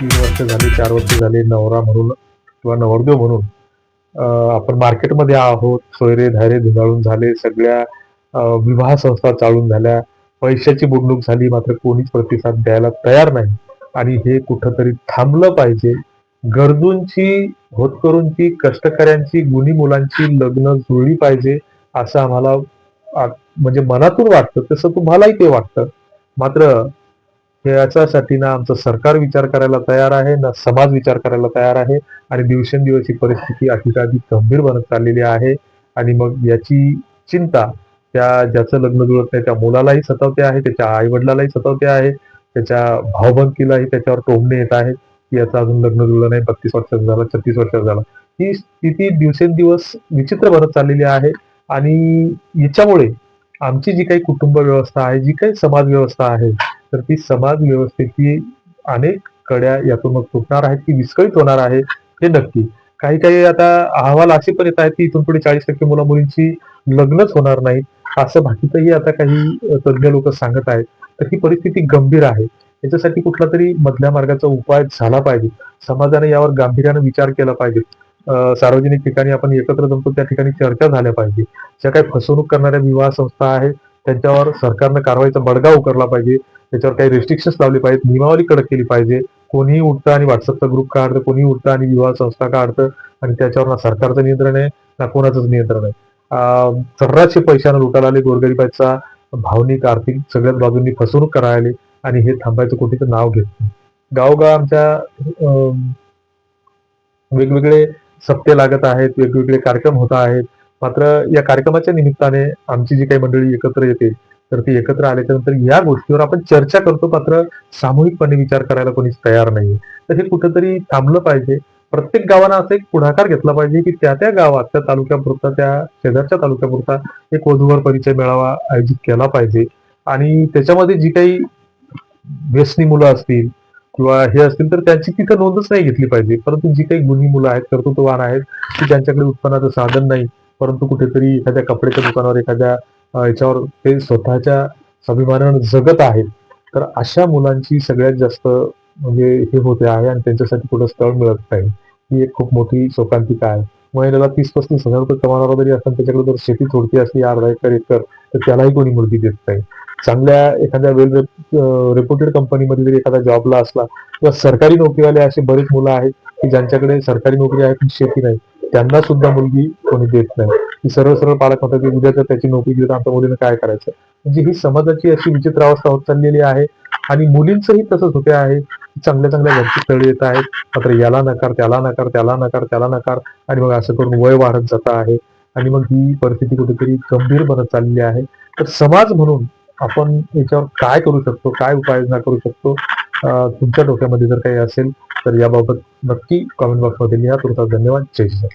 तीन वर्ष झाली चार वर्ष झाले नवरा म्हणून किंवा नवरदेव म्हणून आपण मार्केटमध्ये आहोत सोयरे धायरे धुंगाळून झाले सगळ्या विवाह संस्था चालून झाल्या पैशाची बुडणूक झाली मात्र कोणीच प्रतिसाद द्यायला तयार नाही. आणि हे कुठंतरी थांबलं पाहिजे. गरजूंची होतकरूंची कष्टकऱ्यांची गुणी मुलांची लग्न जुळली पाहिजे असं आम्हाला म्हणजे मनातून वाटतं. तसं तुम्हालाही ते वाटतं. मात्र याच्यासाठी ना आमचं सरकार विचार करायला तयार आहे ना समाज विचार करायला तयार आहे आणि दिवसेंदिवस ही परिस्थिती अधिकाधिक गंभीर बनत चाललेली आहे. आणि मग याची चिंता त्या ज्याचं लग्न जुळत नाही त्या मुलालाही सतावते आहे त्याच्या आई वडिलालाही सतावते आहे त्याच्या भावबंदकीलाही त्याच्यावर टोमणे येत आहेत की याचं अजून लग्न जुळलं नाही बत्तीस वर्षाचं झालं छत्तीस वर्षाचं झालं. ही स्थिती दिवसेंदिवस विचित्र बनत चाललेली आहे आणि याच्यामुळे आमची जी काही कुटुंब व्यवस्था आहे जी काही समाज व्यवस्था आहे तर ती समाज व्यवस्थेची अनेक कड्या यातून मग तुटणार आहेत की विस्कळीत होणार आहे हे नक्की. काही काही आता अहवाल असे पण येत आहेत की इथून पुढे चाळीस टक्के मुला मुलींची लग्नच होणार नाही असं बाकीचंही आता काही तज्ज्ञ लोक सांगत आहेत. तर ही परिस्थिती गंभीर आहे. याच्यासाठी कुठला तरी मधल्या मार्गाचा उपाय झाला पाहिजे. समाजाने यावर गांभीर्याने विचार केला पाहिजे. सार्वजनिक ठिकाणी आपण एकत्र जमतो त्या ठिकाणी चर्चा झाल्या पाहिजे. ज्या काही फसवणूक करणाऱ्या विवाह संस्था आहेत त्यांच्यावर सरकारनं कारवाईचा बडगा उकरला पाहिजे. त्याच्यावर काही रेस्ट्रिक्शन्स लावले पाहिजेत. नियमावली कडक केली पाहिजे. कोणीही उठतं आणि व्हॉट्सअपचा ग्रुप काढतं कोणीही उठतं आणि विवाह संस्था काढतं आणि त्याच्यावर ना सरकारचं नियंत्रण आहे ना कोणाचंच नियंत्रण आहे सर्रासशे पैशानं लुटायला आले गोरगरिबाचा भावनिक आर्थिक सगळ्याच बाजूंनी फसवणूक करायला आणि हे थांबायचं कुठेच नाव घेत नाही. गावगाव आमच्या अं, वेगवेगळे सप्ते लागत आहेत वेगवेगळे कार्यक्रम होत आहेत. मात्र या कार्यक्रमाच्या निमित्ताने आमची जी काही मंडळी एकत्र येते तर ती एकत्र आल्याच्यानंतर या गोष्टीवर आपण चर्चा करतो. मात्र सामूहिकपणे विचार करायला कोणीच तयार नाही तर हे कुठंतरी थांबलं पाहिजे. प्रत्येक गावानं असं एक पुढाकार घेतला पाहिजे की त्या त्या गावात त्या तालुक्यापुरता त्या शेजारच्या तालुक्यापुरता एक वधूवर परिचय मेळावा आयोजित केला पाहिजे. आणि त्याच्यामध्ये जी काही व्यसनी मुलं असतील किंवा हे असतील तर त्यांची तिथं नोंदच नाही घेतली पाहिजे. परंतु जी काही गुन्ही मुलं आहेत कर्तृत्ववान आहेत की ज्यांच्याकडे उत्पन्नाचं साधन नाही परंतु कुठेतरी एखाद्या कपड्याच्या दुकानावर एखाद्या याच्यावर ते स्वतःच्या स्वाभिमानानं जगत आहेत. तर अशा मुलांची सगळ्यात जास्त म्हणजे हे होते आहे आणि त्यांच्यासाठी कुठं स्थळ मिळत नाही. ही एक खूप मोठी शोकांतिका आहे. महिन्याला तीस पस्तीस हजार रुपये कमावणारा जरी असताना त्याच्याकडे जर शेती थोडकी असली अर्धा एकर एकर तर त्यालाही कोणी मुलगी देत नाही. चांगल्या एखाद्या वेल रेप्युटेड कंपनीमध्ये जरी एखादा जॉबला असला किंवा सरकारी नोकरीवाले असे बरेच मुलं आहेत की ज्यांच्याकडे सरकारी नोकरी आहे पण शेती नाही त्यांना सुद्धा मुलगी कोणी देत नाही. सरळ सरळ पालक म्हणतात की उद्या तर त्याची नोकरी गेली तर आमच्या मुलीनं काय करायचं? म्हणजे ही समाजाची अशी विचित्र अवस्था होत चाललेली आहे आणि मुलींचंही तसंच होते आहे. चांगल्या चांगल्या घरची स्थळ येत आहेत. मात्र याला नकार त्याला नकार त्याला नकार त्याला नकार आणि मग असं करून वय वाढत जात आहे. आणि मग ही परिस्थिती कुठेतरी गंभीर बनत चाललेली आहे. तर समाज म्हणून आपण याच्यावर काय करू शकतो? काय उपाययोजना करू शकतो? तुमच्या डोक्यामध्ये जर काही असेल तर याबाबत नक्की कॉमेंट बॉक्समध्ये लिहा. तुमचा धन्यवाद. जय श्री